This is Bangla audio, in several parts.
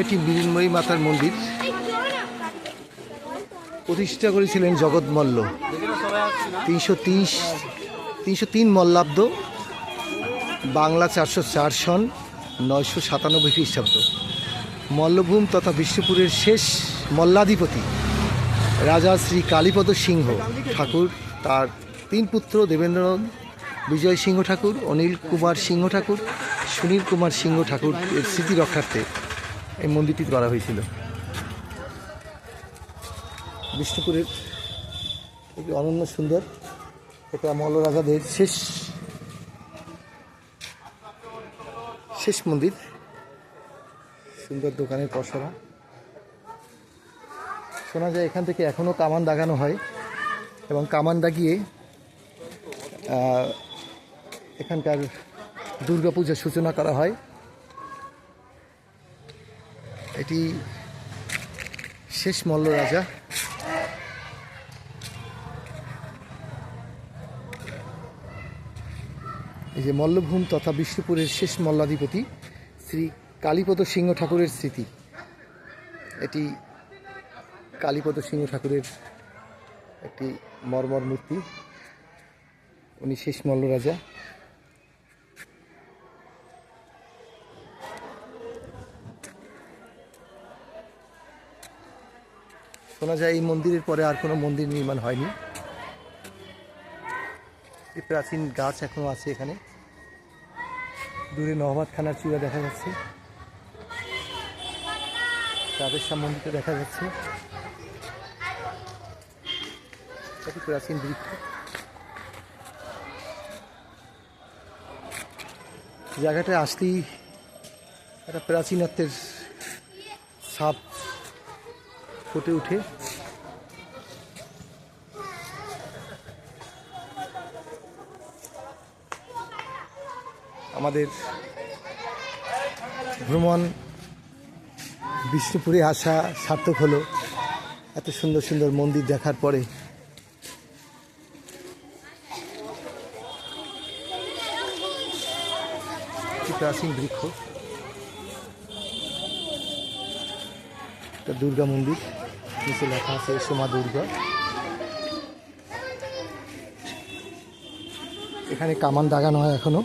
এটি মৃন্ময়ী মাতার মন্দির। প্রতিষ্ঠা করেছিলেন জগৎ মল্ল। তিনশো তিরিশ, তিনশো তিন মল্লাব্দ, বাংলা চারশো চার সন, নয়শো সাতানব্বই খ্রিস্টাব্দ। মল্লভূম তথা বিষ্ণুপুরের শেষ মল্লাধিপতি রাজা শ্রী কালীপদ সিংহ ঠাকুর, তার তিন পুত্র দেবেন্দ্র বিজয় সিংহ ঠাকুর, অনিল কুমার সিংহ ঠাকুর, সুনীল কুমার সিংহ ঠাকুর এর স্মৃতি রক্ষার্থে এই মন্দিরটি করা হয়েছিল। বিষ্ণুপুরের একটি অনন্য সুন্দর এটা মল্ল রাজাদের শেষ শেষ মন্দির। সুন্দর দোকানের পসরা। শোনা যায় এখান থেকে এখনও কামান দাগানো হয় এবং কামান দাগিয়ে এখানকার দুর্গাপূজার সূচনা করা হয়। এটি শেষ মল্ল রাজা। এই যে মল্লভূম তথা বিষ্ণুপুরের শেষ মল্লাধিপতি শ্রী কালীপদ সিংহ ঠাকুরের স্মৃতি। এটি কালীপদ সিংহ ঠাকুরের একটি মর্মর মূর্তি। উনি শেষ মল্ল রাজা। শোনা যায় এই মন্দিরের পরে আর কোনো মন্দির নির্মাণ হয়নি। এই প্রাচীন গাছ এখনও আছে এখানে। দূরে নহবাদ খানার চূড়া দেখা যাচ্ছে। রাধেশ্যাম মন্দিরটা দেখা যাচ্ছে। প্রাচীন বৃক্ষ জায়গাটায় আসতেই একটা প্রাচীনত্বের ছাপ ফুটে উঠে। আমাদের ভ্রমণ বিষ্ণুপুরে আসা সার্থক হলো। এত সুন্দর সুন্দর মন্দির দেখার পরে। প্রাচীন বৃক্ষ। দুর্গা মন্দির। নিচে লেখা আছে, সোমা দুর্গা। এখানে কামান দাগানো হয় এখনও।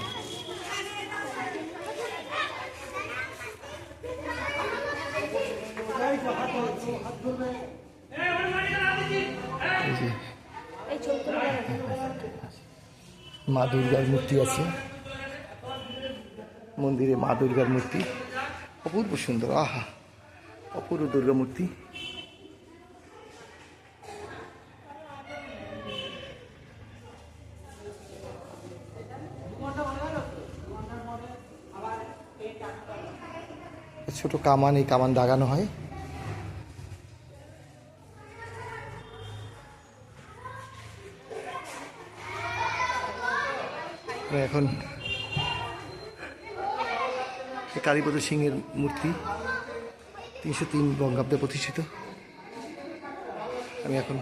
মা দুর্গার মূর্তি আছে। মন্দিরে মা দুর্গার মূর্তি। অপূর্ব সুন্দর, আহা, অপূর্ব দুর্গা মূর্তি ছোট কামান, এই কামান দাগানো হয়। এখন কালীপদ সিংহের মূর্তি, তিনশো তিন বঙ্গাব্দে প্রতিষ্ঠিত। আমি এখন